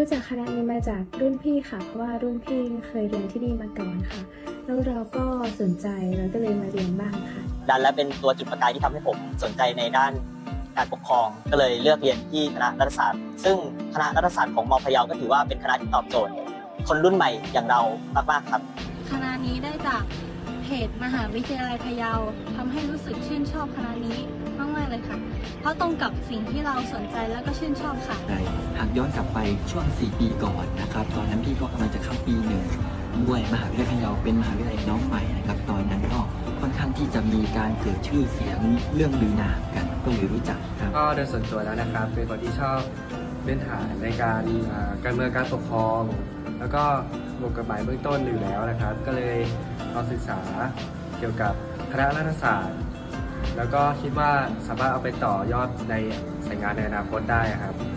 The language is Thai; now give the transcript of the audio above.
รู้จักคณะนี้มาจากรุ่นพี่ค่ะ เพราะว่ารุ่นพี่เคยเรียนที่นี่มาก่อนค่ะ แล้วเราก็สนใจแล้วก็เลยมาเรียนบ้างค่ะ ดันและเป็นตัวจุดประกายที่ทำให้ผมสนใจในด้านการปกครอง ก็เลยเลือกเรียนที่คณะรัฐศาสตร์ ซึ่งคณะรัฐศาสตร์ของมพะเยาก็ถือว่าเป็นคณะที่ตอบโจทย์ คนรุ่นใหม่อย่างเรามากๆครับ คณะนี้ได้จากเพจมหาวิทยาลัยพะเยาทำให้รู้สึกชื่นชอบคณะนี้ ราะตรงกับสิ่งที่เราสนใจแล้วก็ชื่นชอบค่ะ ได้หากย้อนกลับไปช่วง 4 ปีก่อนนะครับ ตอนนั้นพี่ก็กำลังจะเข้าปีหนึ่งด้วยมหาวิทยาลัยพะเยาเป็นมหาวิทยาลัยน้องใหม่นะครับ ตอนนั้นก็ค่อนข้างที่จะมีการเกิดชื่อเสียงเรื่องลือนามกัน ก็เลยรู้จักครับ ก็โดยส่วนตัวแล้วนะครับ เป็นคนที่ชอบพื้นฐานในการอ่าการเมืองการปกครอง แล้วก็บวกกฎหมายเบื้องต้นอยู่แล้วนะครับ ก็เลยลองศึกษาเกี่ยวกับคณะรัฐศาสตร์ แล้วก็คิดว่าสามารถเอาไปต่อยอดในสายงานในอนาคตได้ครับ